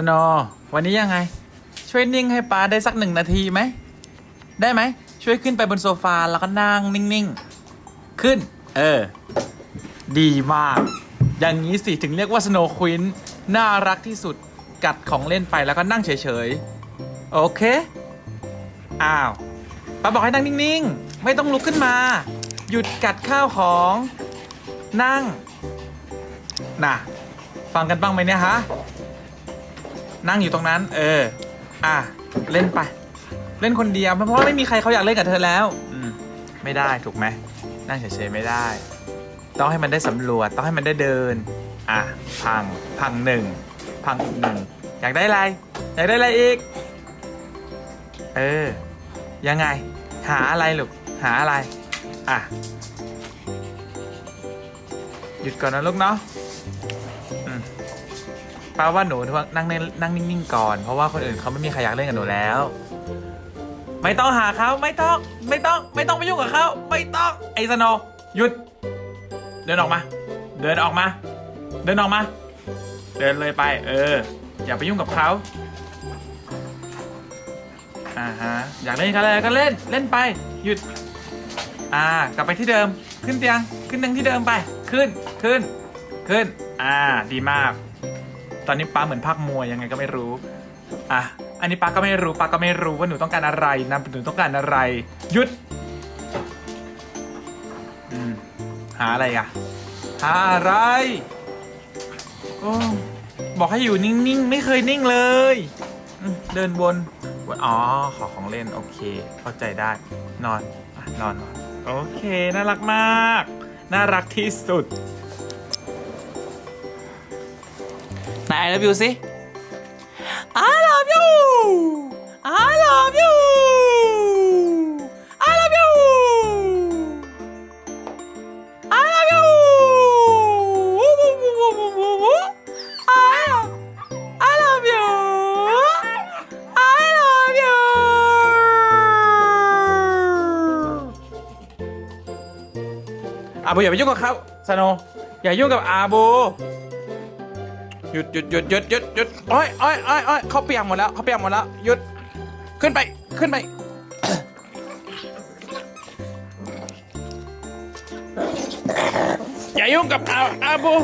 สโนว์วันนี้ยังไง ช่วยนิ่งให้ป้าได้สักหนึ่งนาทีไหม ได้ไหม ช่วยขึ้นไปบนโซฟาแล้วก็นั่งนิ่งๆ ขึ้น เออ ดีมาก อย่างนี้สิ ถึงเรียกว่าสโนว์ควิน น่ารักที่สุด กัดของเล่นไปแล้วก็นั่งเฉยๆ โอเค อ้าว ป้าบอกให้นั่งนิ่งๆ ไม่ต้องลุกขึ้นมา หยุดกัดข้าวของ นั่ง น่ะ ฟังกันบ้างไหมเนี่ยฮะ นั่งอยู่ตรงนั้น เออ อะ เล่นไป เล่นคนเดียวเพราะว่าไม่มีใครเขาอยากเล่นกับเธอแล้ว อืม ไม่ได้ถูกไหม นั่งเฉยๆไม่ได้ ต้องให้มันได้สำรวจ ต้องให้มันได้เดิน อะ พัง พังหนึ่ง พังอีกหนึ่ง อยากได้อะไร อยากได้อะไรอีก เออ ยังไง หาอะไรลูก หาอะไร อะ หยุดก่อนนะลูกเนาะ ป้าว่าหนูนั่งเนนั่งนิ่งๆก่อน เพราะว่าคนอื่นเขาไม่มีใครอยากเล่นกับหนูแล้ว ไม่ต้องหาเขาไม่ต้องไม่ต้องไม่ต้องไปยุ่งกับเขาไม่ต้องไอ้สโนหยุด เดินออกมา เดินออกมา เดินออกมา เดินเลยไป เออ อย่าไปยุ่งกับเขาอ่าฮะอยากเล่นกันอะไรก็เล่นเล่นไปหยุด อ่ากลับไปที่เดิมขึ้นเตียงขึ้นเตียงที่เดิมไป ขึ้นขึ้น ขึ้น อ่าดีมาก ตอนนี้ป้าเหมือนภาคมวยยังไงก็ไม่รู้ อะ อันนี้ป้าก็ไม่รู้ป้าก็ไม่รู้ว่าหนูต้องการอะไรนะหนูต้องการอะไร หยุดอืมหาอะไรอะ หาอะไรโอ้บอกให้อยู่นิ่งๆ ไม่เคยนิ่งเลยอืมเดินวนวนอ๋อ ขอของเล่น โอเค เข้าใจได้ นอนอะนอนนอน โอเค น่ารักมาก น่ารักที่สุด ไหน I love you สิ I love you I love you I love you I love you I love I love you I love you อาโบอย่าไปยุ่งกับเขาสโนว์อย่ายุ่งกับอาโบ หยุดหยุดหยุดหยุดหยุดหยุดโอ้ยโอ้ยโอ้ยโอ้ยเขาเปียกหมดแล้วเขาเปียกหมดแล้วหยุดขึ้นไปขึ้นไป อย่ายุ่งกับอาอาบู